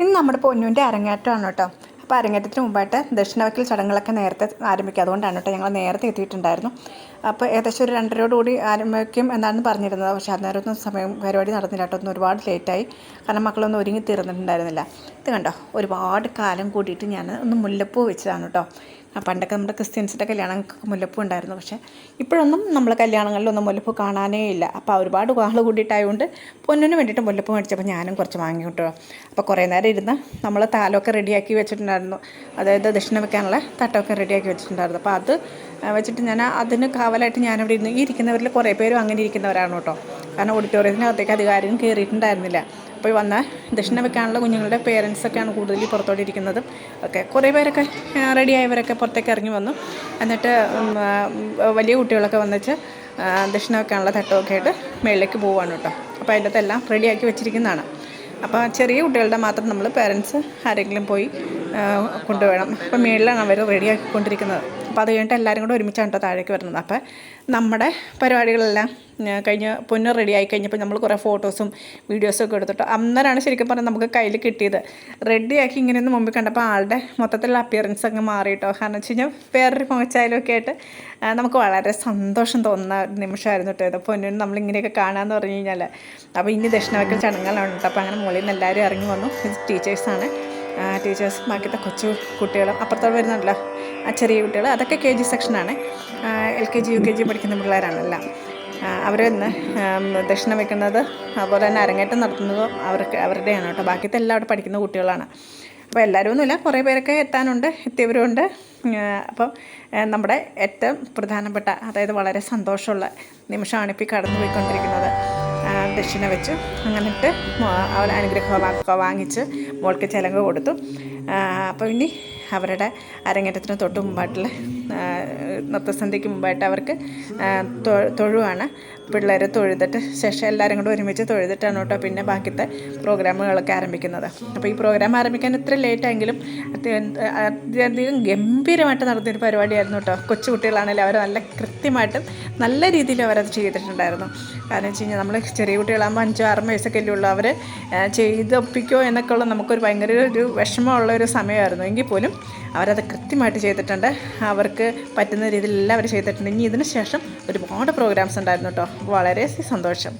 ഇന്ന് നമ്മുടെ പൊന്നുവിന്റെ അരങ്ങേറ്റമാണ് കേട്ടോ. അപ്പോൾ അരങ്ങേറ്റത്തിന് മുമ്പായിട്ട് ദക്ഷിണവക്കിൽ ചടങ്ങുകളൊക്കെ നേരത്തെ ആരംഭിക്കുക. അതുകൊണ്ടാണ് കേട്ടോ ഞങ്ങൾ നേരത്തെ എത്തിയിട്ടുണ്ടായിരുന്നു. അപ്പോൾ ഏകദേശം ഒരു രണ്ടരയോടുകൂടി ആരംഭിക്കും എന്നാണ് പറഞ്ഞിരുന്നത്. പക്ഷേ അന്നേരമൊന്നും സമയം പരിപാടി നടന്നില്ല കേട്ടോ. ഒന്ന് ഒരുപാട് ലേറ്റായി. കാരണം മക്കളൊന്നും ഒരുങ്ങി തീർന്നിട്ടുണ്ടായിരുന്നില്ല. ഇത് കണ്ടോ? ഒരുപാട് കാലം കൂടിയിട്ട് ഞാൻ ഒന്ന് മുല്ലപ്പൂ വെച്ചതാണ് കേട്ടോ. പണ്ടൊക്കെ നമ്മുടെ ക്രിസ്ത്യൻസിന്റെ കല്യാണങ്ങൾക്ക് മുല്ലപ്പൂ ഉണ്ടായിരുന്നു. പക്ഷേ ഇപ്പോഴൊന്നും നമ്മൾ കല്യാണങ്ങളിലൊന്നും മുല്ലപ്പൂ കാണാനേ ഇല്ല. അപ്പോൾ ഒരുപാട് ആൾ കൂടിയിട്ടായതുകൊണ്ട് പൊന്നിന് വേണ്ടിയിട്ട് മുല്ലപ്പൂ മേടിച്ചപ്പോൾ ഞാനും കുറച്ച് വാങ്ങി കിട്ടുമോ അപ്പോൾ കുറേ നേരം ഇരുന്ന് നമ്മൾ താലമൊക്കെ റെഡിയാക്കി വെച്ചിട്ടുണ്ടായിരുന്നു. അതായത് ദക്ഷിണ വെക്കാനുള്ള തട്ടമൊക്കെ റെഡിയാക്കി വെച്ചിട്ടുണ്ടായിരുന്നു. അപ്പോൾ അത് വെച്ചിട്ട് ഞാൻ അതിന് കാവലായിട്ട് ഞാനിവിടെ ഇരുന്ന് ഈ ഇരിക്കുന്നവരിൽ കുറേ പേരും അങ്ങനെ ഇരിക്കുന്നവരാണ് കേട്ടോ. കാരണം ഓഡിറ്റോറിയത്തിനകത്തേക്ക് അധികാരം കയറിയിട്ടുണ്ടായിരുന്നില്ല. അപ്പോൾ വന്ന ദക്ഷിണ വെക്കാനുള്ള കുഞ്ഞുങ്ങളുടെ പേരൻസൊക്കെയാണ് കൂടുതൽ പുറത്തോട്ടിരിക്കുന്നത്. ഓക്കെ കുറേ പേരൊക്കെ റെഡിയായവരൊക്കെ പുറത്തേക്ക് ഇറങ്ങി വന്നു. എന്നിട്ട് വലിയ കുട്ടികളൊക്കെ വന്നിച്ച് ദക്ഷിണ വെക്കാനുള്ള തട്ടമൊക്കെ ആയിട്ട് മേളിലേക്ക് പോവുകയാണ് കേട്ടോ. അപ്പോൾ അതിന്റെ അകത്തെല്ലാം റെഡിയാക്കി വെച്ചിരിക്കുന്നതാണ്. അപ്പോൾ ചെറിയ കുട്ടികളുടെ മാത്രം നമ്മൾ പേരൻസ് ആരെങ്കിലും പോയി കൊണ്ടുപോകണം. അപ്പോൾ മേളിലാണ് അവർ റെഡിയാക്കിക്കൊണ്ടിരിക്കുന്നത് അപ്പോൾ അത് കഴിഞ്ഞിട്ട് എല്ലാവരും കൂടെ ഒരുമിച്ചാണ് കേട്ടോ താഴേക്ക് വരുന്നത്. അപ്പോൾ നമ്മുടെ പരിപാടികളെല്ലാം കഴിഞ്ഞ് പൊന്ന് റെഡി ആയി കഴിഞ്ഞപ്പോൾ നമ്മൾ കുറേ ഫോട്ടോസും വീഡിയോസും ഒക്കെ എടുത്തിട്ട് അന്നേരമാണ് ശരിക്കും പറഞ്ഞാൽ നമുക്ക് കയ്യിൽ കിട്ടിയത്. റെഡിയാക്കി ഇങ്ങനെയൊന്നും മുമ്പിൽ കണ്ടപ്പോൾ ആളുടെ മൊത്തത്തിലുള്ള അപ്പിയറൻസ് അങ്ങ് മാറിയിട്ടോ. കാരണം വെച്ച് കഴിഞ്ഞാൽ വേറൊരു മുഖച്ചായാലും ഒക്കെ ആയിട്ട് നമുക്ക് വളരെ സന്തോഷം തോന്നുന്ന നിമിഷമായിരുന്നു കേട്ടോ ഇത്. പൊന്നിന് നമ്മളിങ്ങനെയൊക്കെ കാണാമെന്ന് പറഞ്ഞു കഴിഞ്ഞാൽ. അപ്പോൾ ഇനി ദക്ഷിണവയ്ക്കൽ ചടങ്ങുകളാണ് കേട്ടോ. അപ്പോൾ അങ്ങനെ മുകളിൽ നിന്ന് എല്ലാവരും ഇറങ്ങി വന്നു. ടീച്ചേഴ്സാണ് ടീച്ചേഴ്സ് ബാക്കിയത്തെ കൊച്ചു കുട്ടികളും അപ്പുറത്തോട് വരുന്നുണ്ടല്ലോ. ചെറിയ കുട്ടികൾ. അതൊക്കെ കെ ജി സെക്ഷനാണ്. L K G U K G പഠിക്കുന്ന പിള്ളേരാണെല്ലാം. അവരെന്ന് ദക്ഷിണ വെക്കുന്നത് അതുപോലെ തന്നെ അരങ്ങേറ്റം നടത്തുന്നതും അവർക്ക് അവരുടെയാണ് കേട്ടോ. ബാക്കിയത്തെ എല്ലാം അവിടെ പഠിക്കുന്ന കുട്ടികളാണ്. അപ്പോൾ എല്ലാവരും ഒന്നുമില്ല കുറേ പേരൊക്കെ എത്താനുണ്ട് എത്തിയവരുണ്ട് അപ്പം നമ്മുടെ ഏറ്റവും പ്രധാനപ്പെട്ട അതായത് വളരെ സന്തോഷമുള്ള നിമിഷമാണ് ഇപ്പോൾ കടന്നു പോയിക്കൊണ്ടിരിക്കുന്നത്. ദക്ഷിണ വെച്ചു അങ്ങനെയിട്ട് അവർ അനുഗ്രഹമൊക്കെ വാങ്ങിച്ച് മോൾക്ക് ചിലങ്ക് കൊടുത്തു. അപ്പോൾ ഇനി അവരുടെ അരങ്ങേറ്റത്തിന് തൊട്ട് മുമ്പായിട്ടുള്ള നൃത്തസന്ധ്യയ്ക്ക് മുമ്പായിട്ട് അവർക്ക് തൊഴുവാണ്. പിള്ളേർ തൊഴുതിട്ട് ശേഷം എല്ലാവരും കൂടെ ഒരുമിച്ച് തൊഴുതിട്ടാണ് കേട്ടോ പിന്നെ ബാക്കിത്തെ പ്രോഗ്രാമുകളൊക്കെ ആരംഭിക്കുന്നത്. അപ്പോൾ ഈ പ്രോഗ്രാം ആരംഭിക്കാൻ ഇത്ര ലേറ്റായെങ്കിലും അത്യധികം ഗംഭീരമായിട്ട് നടത്തിയൊരു പരിപാടിയായിരുന്നു കേട്ടോ. കൊച്ചു കുട്ടികളാണെങ്കിലും അവർ നല്ല കൃത്യമായിട്ടും നല്ല രീതിയിൽ അവരത് ചെയ്തിട്ടുണ്ടായിരുന്നു. കാരണം വെച്ച് കഴിഞ്ഞാൽ നമ്മൾ ചെറിയ കുട്ടികളാകുമ്പോൾ അഞ്ചോ ആറ് വയസ്സൊക്കെ അല്ലേ ഉള്ളൂ. അവർ ചെയ്തൊപ്പിക്കോ എന്നൊക്കെ ഉള്ള നമുക്കൊരു ഭയങ്കര ഒരു വിഷമമുള്ള ഒരു സമയമായിരുന്നു. എങ്കിൽ പോലും അവരത് കൃത്യമായിട്ട് ചെയ്തിട്ടുണ്ട്. അവർക്ക് പറ്റുന്ന രീതിയിലെല്ലാം അവർ ചെയ്തിട്ടുണ്ട്. ഇനി ഇതിന് ശേഷം ഒരുപാട് പ്രോഗ്രാംസ് ഉണ്ടായിരുന്നു കേട്ടോ വളരെ സന്തോഷം.